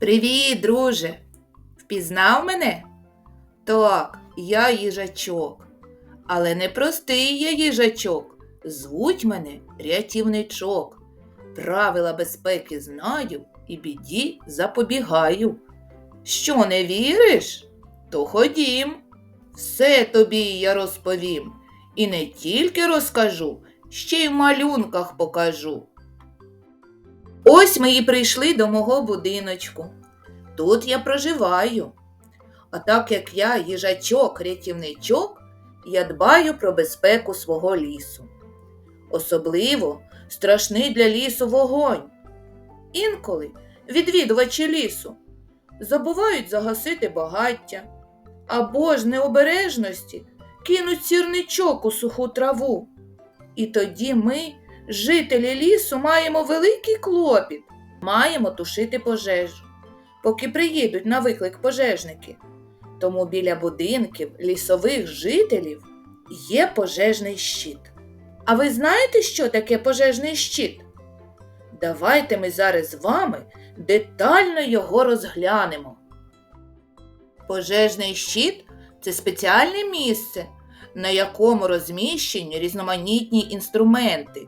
Привіт, друже! Впізнав мене? Так, я їжачок. Але не простий я їжачок. Звуть мене рятівничок. Правила безпеки знаю і біді запобігаю. Що не віриш? То ходім. Все тобі я розповім. І не тільки розкажу, ще й в малюнках покажу. Ось ми і прийшли до мого будиночку. Тут я проживаю. А так як я їжачок, рятівничок, я дбаю про безпеку свого лісу. Особливо страшний для лісу вогонь. Інколи відвідувачі лісу забувають загасити багаття або ж необережності кинуть сірничок у суху траву. І тоді ми, жителі лісу, маємо великий клопіт, маємо тушити пожежу, поки приїдуть на виклик пожежники. Тому біля будинків лісових жителів є пожежний щит. А ви знаєте, що таке пожежний щит? Давайте ми зараз з вами детально його розглянемо. Пожежний щит це спеціальне місце, на якому розміщені різноманітні інструменти,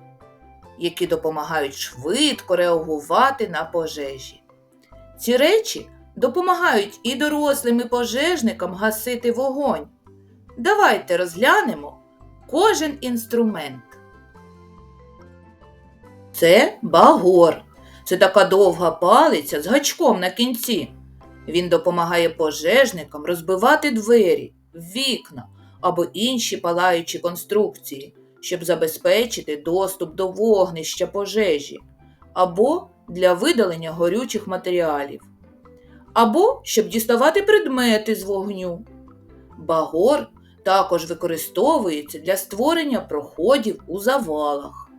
які допомагають швидко реагувати на пожежі. Ці речі допомагають і дорослим і пожежникам гасити вогонь. Давайте розглянемо кожен інструмент. Це багор. Це така довга палиця з гачком на кінці. Він допомагає пожежникам розбивати двері, вікна або інші палаючі конструкції, щоб забезпечити доступ до вогнища пожежі, або для видалення горючих матеріалів, або щоб діставати предмети з вогню. Багор також використовується для створення проходів у завалах.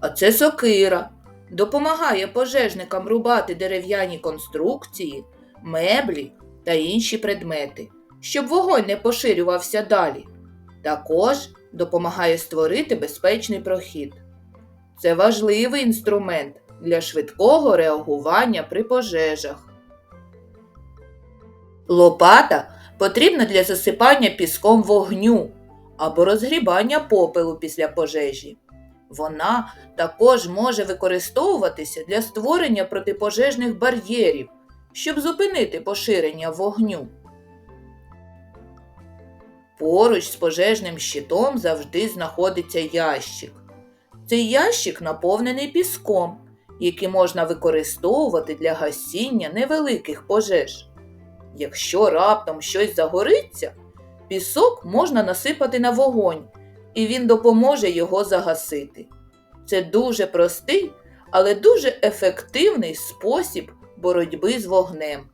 А це сокира. Допомагає пожежникам рубати дерев'яні конструкції, меблі та інші предмети, щоб вогонь не поширювався далі. Також допомагає створити безпечний прохід. Це важливий інструмент для швидкого реагування при пожежах. Лопата потрібна для засипання піском вогню або розгрібання попелу після пожежі. Вона також може використовуватися для створення протипожежних бар'єрів, щоб зупинити поширення вогню. Поруч з пожежним щитом завжди знаходиться ящик. Цей ящик наповнений піском, який можна використовувати для гасіння невеликих пожеж. Якщо раптом щось загориться, пісок можна насипати на вогонь, і він допоможе його загасити. Це дуже простий, але дуже ефективний спосіб боротьби з вогнем.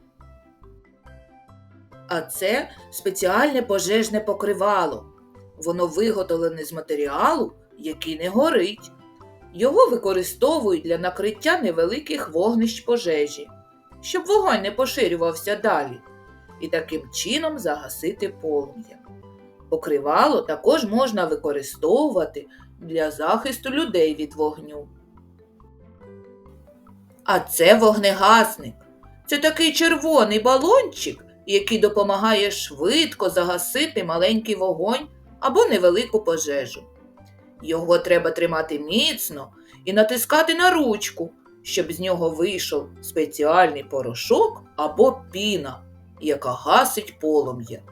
А це спеціальне пожежне покривало. Воно виготовлене з матеріалу, який не горить. Його використовують для накриття невеликих вогнищ пожежі, щоб вогонь не поширювався далі, і таким чином загасити полум'я. Покривало також можна використовувати для захисту людей від вогню. А це вогнегасник. Це такий червоний балончик, який допомагає швидко загасити маленький вогонь або невелику пожежу. Його треба тримати міцно і натискати на ручку, щоб з нього вийшов спеціальний порошок або піна, яка гасить полум'я.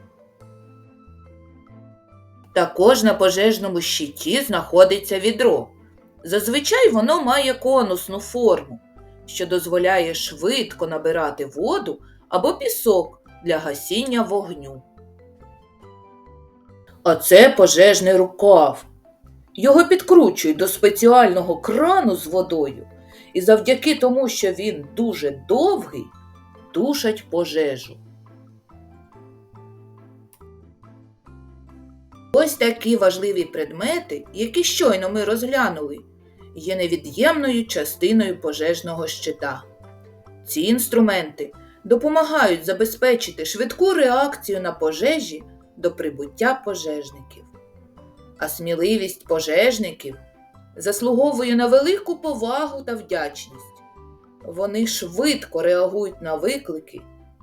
Також на пожежному щиті знаходиться відро. Зазвичай воно має конусну форму, що дозволяє швидко набирати воду або пісок для гасіння вогню. А це пожежний рукав. Його підкручують до спеціального крану з водою, і завдяки тому, що він дуже довгий, тушать пожежу. Ось такі важливі предмети, які щойно ми розглянули, є невід'ємною частиною пожежного щита. Ці інструменти допомагають забезпечити швидку реакцію на пожежі до прибуття пожежників. А сміливість пожежників заслуговує на велику повагу та вдячність. Вони швидко реагують на виклики,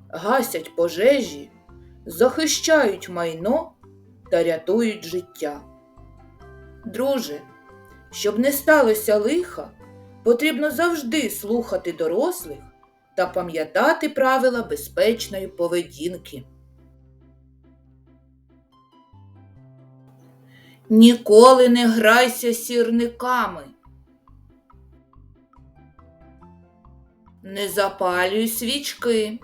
гасять пожежі, захищають майно та рятують життя. Друже, щоб не сталося лиха, потрібно завжди слухати дорослих та пам'ятати правила безпечної поведінки. Ніколи не грайся сірниками. Не запалюй свічки.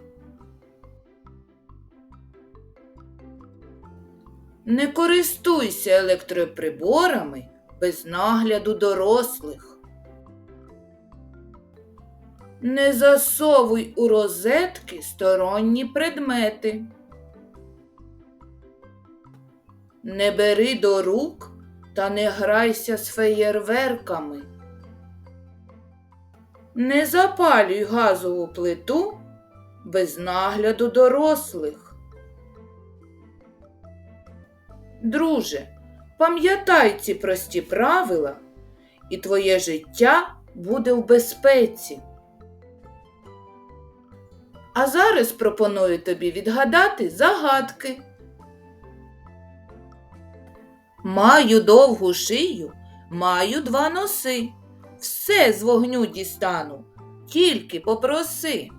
Не користуйся електроприборами без нагляду дорослих. Не засовуй у розетки сторонні предмети. Не бери до рук та не грайся з феєрверками. Не запалюй газову плиту без нагляду дорослих. Друже, пам'ятай ці прості правила, і твоє життя буде в безпеці. А зараз пропоную тобі відгадати загадки. Маю довгу шию, маю два носи. Все з вогню дістану, тільки попроси.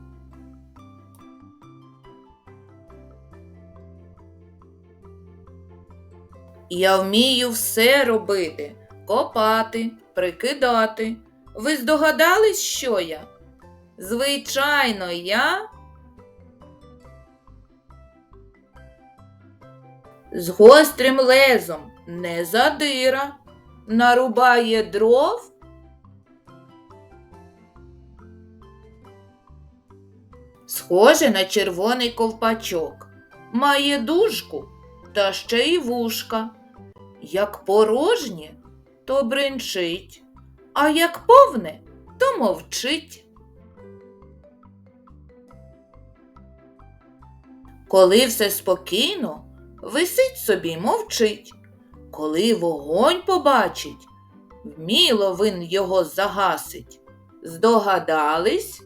Я вмію все робити, копати, прикидати. Ви здогадались, що я? Звичайно, я. З гострим лезом не задира, нарубає дров. Схоже на червоний ковпачок, має дужку та ще й вушка. Як порожнє, то бринчить, а як повне, то мовчить. Коли все спокійно, висить собі мовчить. Коли вогонь побачить, вміло він його загасить. Здогадались?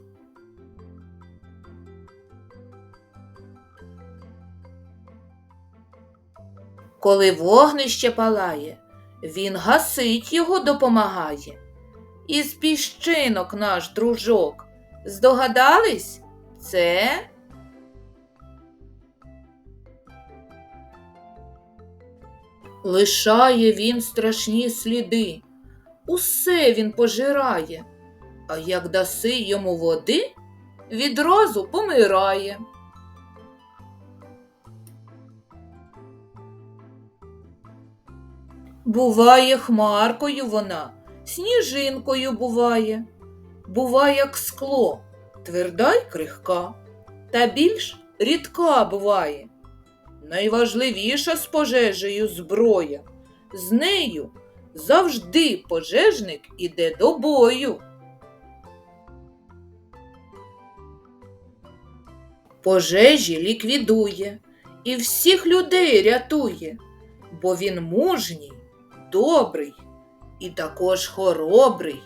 Коли вогнище палає, він гасить його допомагає. Із піщинок наш дружок. Здогадались? Це Лишає він страшні сліди, усе він пожирає, а як даси йому води, відразу помирає. Буває хмаркою вона, сніжинкою буває, буває, як скло, тверда й крихка, та більш рідка буває. Найважливіша з пожежею зброя. З нею завжди пожежник іде до бою. Пожежі ліквідує і всіх людей рятує, бо він мужній, добрий і також хоробрий.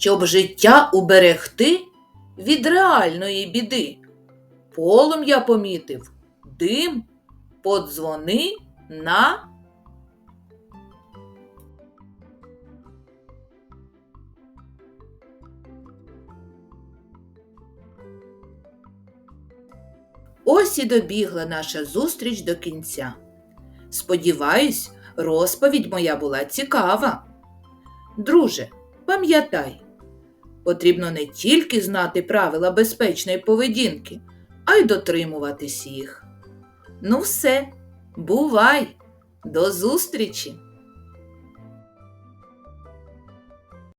Щоб життя уберегти від реальної біди. Полум'я помітив, дим, подзвони на. Ось і добігла наша зустріч до кінця. Сподіваюсь, розповідь моя була цікава. Друже, пам'ятай, потрібно не тільки знати правила безпечної поведінки, а й дотримуватись їх. Ну все, бувай, до зустрічі!